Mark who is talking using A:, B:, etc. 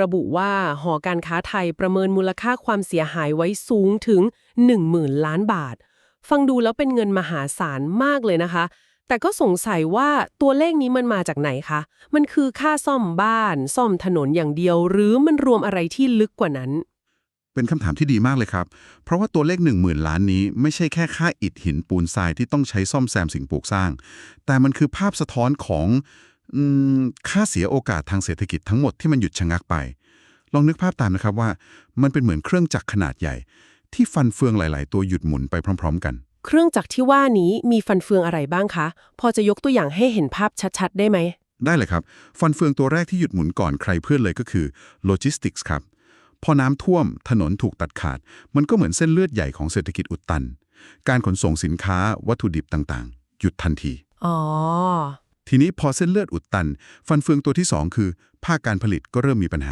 A: ระบุว่า หอการค้าไทยประเมินมูลค่าความเสียหายไว้สูงถึง 10,000 ล้านบาท ฟังดูแล้วเป็นเงินมหาศาลมากเลยนะคะ แต่ก็สงสัยว่าตัวเลขนี้มันมาจากไหนคะ มันคือค่าซ่อมบ้าน ซ่อมถนนอย่างเดียว หรือมันรวมอะไรที่ลึกกว่านั้น
B: เป็นคำถามที่ดีมากเลยครับ เพราะว่าตัวเลข 1 0,000 ล้านนี้ ไม่ใช่แค่ค่าอิฐหินปูนทรายที่ต้องใช้ซ่อมแซมสิ่งปลูกสร้าง แต่มันคือภาพสะท้อนของ ค่าเสียโอกาสทางเศรษฐกิจทั้งหมดที่มันหยุดชะงักไป ลองนึกภาพตามนะครับว่า มันเป็นเหมือนเครื่องจักรขนาดใหญ่ ที่ฟันเฟืองหลาย ๆ ตัวหยุดหมุนไปพร้อม ๆ กัน
A: เครื่องจักรที่ว่านี้มีฟันเฟืองอะไรบ้างคะ พอจะยกตัวอย่างให้เห็นภาพชัด ๆ ได้ไหม
B: ได้เลยครับ ฟันเฟืองตัวแรกที่หยุดหมุนก่อนใครเพื่อนเลยก็คือโลจิสติกส์ครับพอน้ำท่วมถนนถูกตัดขาด มันก็เหมือนเส้นเลือดใหญ่ของเศรษฐกิจอุดตัน การขนส่งสินค้าวัตถุดิบต่างๆ หยุดทันที
A: อ๋อ
B: ทีนี้พอเส้นเลือดอุดตัน ฟันเฟืองตัวที่ 2 คือ ภาคการผลิตก็เริ่มมีปัญหา